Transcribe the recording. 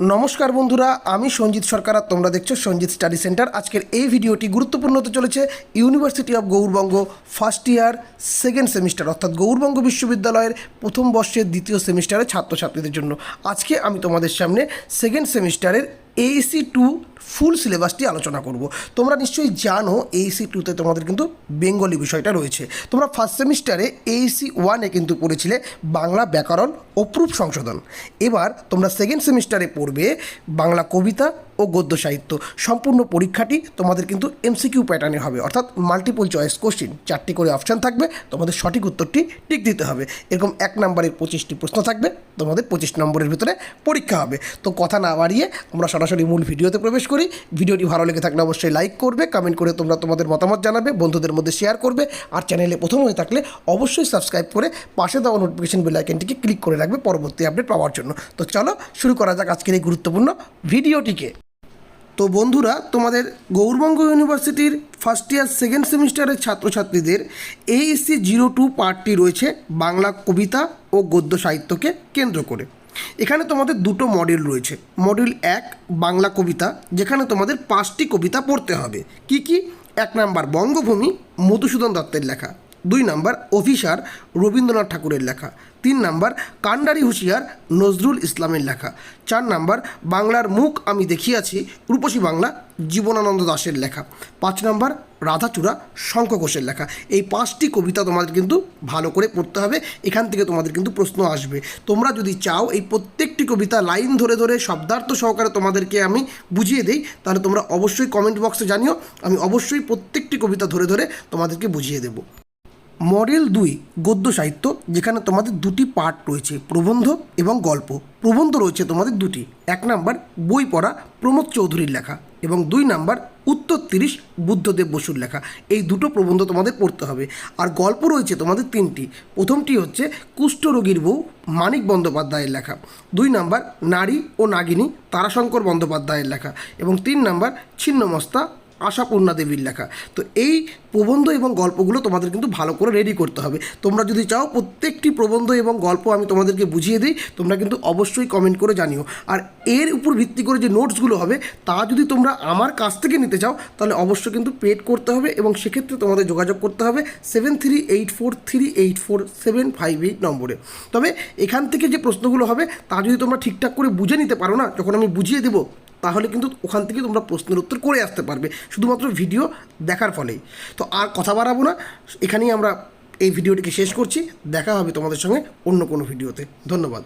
নমস্কার বন্ধুরা, আমি সঞ্জিত সরকার আর তোমরা দেখছ সঞ্জিত স্টাডি সেন্টার। আজকের এই ভিডিওটি গুরুত্বপূর্ণ হতে চলেছে university of Gour Banga first year second semester অর্থাৎ গৌরবঙ্গ বিশ্ববিদ্যালয়ের প্রথম বর্ষের দ্বিতীয় সেমিস্টারের ছাত্রছাত্রীদের জন্য। আজকে আমি তোমাদের সামনে সেকেন্ড সেমিস্টারের এইসি টু ফুল সিলেবাসটি আলোচনা করব। তোমরা নিশ্চয়ই জানো এইসি টুতে তোমাদের কিন্তু বেঙ্গলি বিষয়টা রয়েছে। তোমরা ফার্স্ট সেমিস্টারে এইসি ওয়ানে কিন্তু পড়েছিলে বাংলা ব্যাকরণ ও প্রুফ সংশোধন। এবার তোমরা সেকেন্ড সেমিস্টারে পড়বে বাংলা কবিতা ও গদ্য সাহিত্য। সম্পূর্ণ পরীক্ষাটি তোমাদের কিন্তু এমসিকিউ প্যাটার্নে হবে। অর্থাৎ মাল্টিপল চয়েস কোশ্চিন চারটি করে অপশান থাকবে, তোমাদের সঠিক উত্তরটি টিক দিতে হবে। এরকম এক নম্বরের পঁচিশটি প্রশ্ন থাকবে, তোমাদের পঁচিশ নম্বরের ভিতরে পরীক্ষা হবে। তো কথা না বাড়িয়ে আমরা সরাসরি মূল ভিডিওতে প্রবেশ করি। ভিডিওটি ভালো লেগে থাকলে অবশ্যই লাইক করবে কমেন্ট করে তোমরা তোমাদের মতামত জানাবে, বন্ধুদের মধ্যে শেয়ার করবে। আর চ্যানেলে প্রথম হয়ে থাকলে অবশ্যই সাবস্ক্রাইব করে পাশে দেওয়া নোটিফিকেশন বেল আইকনটিকে ক্লিক করে রাখবে পরবর্তী আপডেট পাওয়ার জন্য। তো চলো শুরু করা যাক আজকের এই গুরুত্বপূর্ণ ভিডিওটিকে। তো বন্ধুরা, তোমাদের গৌরবঙ্গ ইউনিভার্সিটির ফার্স্ট ইয়ার সেকেন্ড সেমিস্টারের ছাত্রছাত্রীদের এইসি জিরো টু পার্টটি রয়েছে, বাংলা কবিতা ও গদ্য সাহিত্যকে কেন্দ্র করে। এখানে তোমাদের দুটো মডেল রয়েছে। মডেল এক, বাংলা কবিতা, যেখানে তোমাদের পাঁচটি কবিতা পড়তে হবে। কি কি? এক নাম্বার বঙ্গভূমি, মধুসূদন দত্তের লেখা। দুই নাম্বার অফিসার রবীন্দ্রনাথ ঠাকুরের লেখা, তিন নাম্বার কান্ডারি হুঁশিয়ার নজরুল ইসলামের লেখা, চার নাম্বার বাংলার মুখ আমি দেখিয়াছি রূপসী বাংলা জীবনানন্দ দাশের লেখা, পাঁচ নাম্বার রাধাচূড়া শঙ্খ ঘোষের লেখা। এই পাঁচটি কবিতা তোমাদের কিন্তু ভালো করে পড়তে হবে, এখান থেকে তোমাদের কিন্তু প্রশ্ন আসবে। তোমরা যদি চাও এই প্রত্যেকটি কবিতা লাইন ধরে ধরে শব্দার্থ সহকারে তোমাদেরকে আমি বুঝিয়ে দিই, তাহলে তোমরা অবশ্যই কমেন্ট বক্সে জানিও, আমি অবশ্যই প্রত্যেকটি কবিতা ধরে ধরে তোমাদেরকে বুঝিয়ে দেবো। মডেল দুই গদ্য সাহিত্য, যেখানে তোমাদের দুটি পার্ট রয়েছে, প্রবন্ধ এবং গল্প। প্রবন্ধ রয়েছে তোমাদের দুটি। এক নাম্বার বই পড়া প্রমোদ চৌধুরীর লেখা এবং দুই নাম্বার উত্তর তিরিশ বুদ্ধদেব বসুর লেখা। এই দুটো প্রবন্ধ তোমাদের পড়তে হবে। আর গল্প রয়েছে তোমাদের তিনটি। প্রথমটি হচ্ছে কুষ্ঠরোগীর বউ মানিক বন্দ্যোপাধ্যায়ের লেখা। দুই নাম্বার নারী ও নাগিনী তারাশঙ্কর বন্দ্যোপাধ্যায়ের লেখা। এবং তিন নাম্বার ছিন্নমস্তা আশাপূর্ণা দেবীর লেখা। তো এই প্রবন্ধ এবং গল্পগুলো তোমাদের কিন্তু ভালো করে রেডি করতে হবে। তোমরা যদি চাও প্রত্যেকটি প্রবন্ধ এবং গল্প আমি তোমাদেরকে বুঝিয়ে দিই, তোমরা কিন্তু অবশ্যই কমেন্ট করে জানিও। আর এর উপর ভিত্তি করে যে নোটসগুলো হবে, তা যদি তোমরা আমার কাছ থেকে নিতে চাও, তাহলে অবশ্যই কিন্তু পেড করতে হবে এবং সেক্ষেত্রে তোমাদের যোগাযোগ করতে হবে seven three eight four three eight four seven five eight নম্বরে। তবে এখান থেকে যে প্রশ্নগুলো হবে, তা যদি তোমরা ঠিকঠাক করে বুঝে নিতে পারো না, যখন আমি বুঝিয়ে দেবো তাহলে কিন্তু ওখান থেকে তোমরা প্রশ্নের উত্তর করে আসতে পারবে। শুধুমাত্র ভিডিও দেখার ফলেই। তো আর কথা বাড়াবো না। এখানেই আমরা এই ভিডিওটিকে শেষ করছি। দেখা হবে তোমাদের সঙ্গে অন্য কোনো ভিডিওতে। ধন্যবাদ।